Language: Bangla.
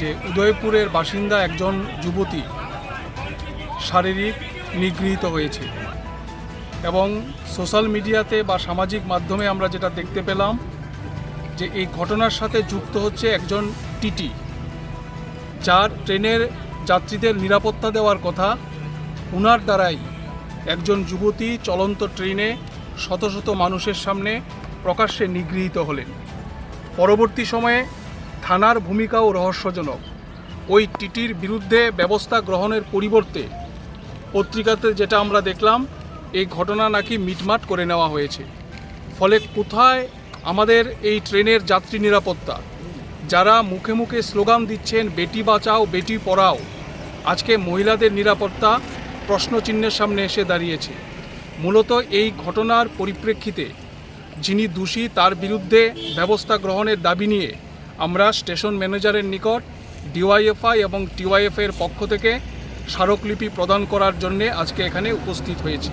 যে উদয়পুরের বাসিন্দা একজন যুবতী শারীরিক নিগৃহীত হয়েছে। এবং সোশ্যাল মিডিয়াতে বা সামাজিক মাধ্যমে আমরা যেটা দেখতে পেলাম যে এই ঘটনার সাথে যুক্ত হচ্ছে একজন টিটি, যার ট্রেনের যাত্রীদের নিরাপত্তা দেওয়ার কথা উনার দ্বারাই একজন যুবতী চলন্ত ট্রেনে শত শত মানুষের সামনে প্রকাশ্যে নিগৃহীত হলেন। পরবর্তী সময়ে থানার ভূমিকাও রহস্যজনক। ওই টিটির বিরুদ্ধে ব্যবস্থা গ্রহণের পরিবর্তে পত্রিকাতে যেটা আমরা দেখলাম, এই ঘটনা নাকি মিটমাট করে নেওয়া হয়েছে। ফলে কোথায় আমাদের এই ট্রেনের যাত্রী নিরাপত্তা? যারা মুখে মুখে স্লোগান দিচ্ছেন, বেটি বাঁচাও, বেটি পড়াও। আজকে মহিলাদের নিরাপত্তা প্রশ্নচিহ্নের সামনে এসে দাঁড়িয়েছে। মূলত এই ঘটনার পরিপ্রেক্ষিতে যিনি দোষী, তার বিরুদ্ধে ব্যবস্থা গ্রহণের দাবি নিয়ে আমরা স্টেশন ম্যানেজারের নিকট ডিওয়াইএফআই এবং টিওয়াইএফ এর পক্ষ থেকে স্মারকলিপি প্রদান করার জন্যে আজকে এখানে উপস্থিত হয়েছি।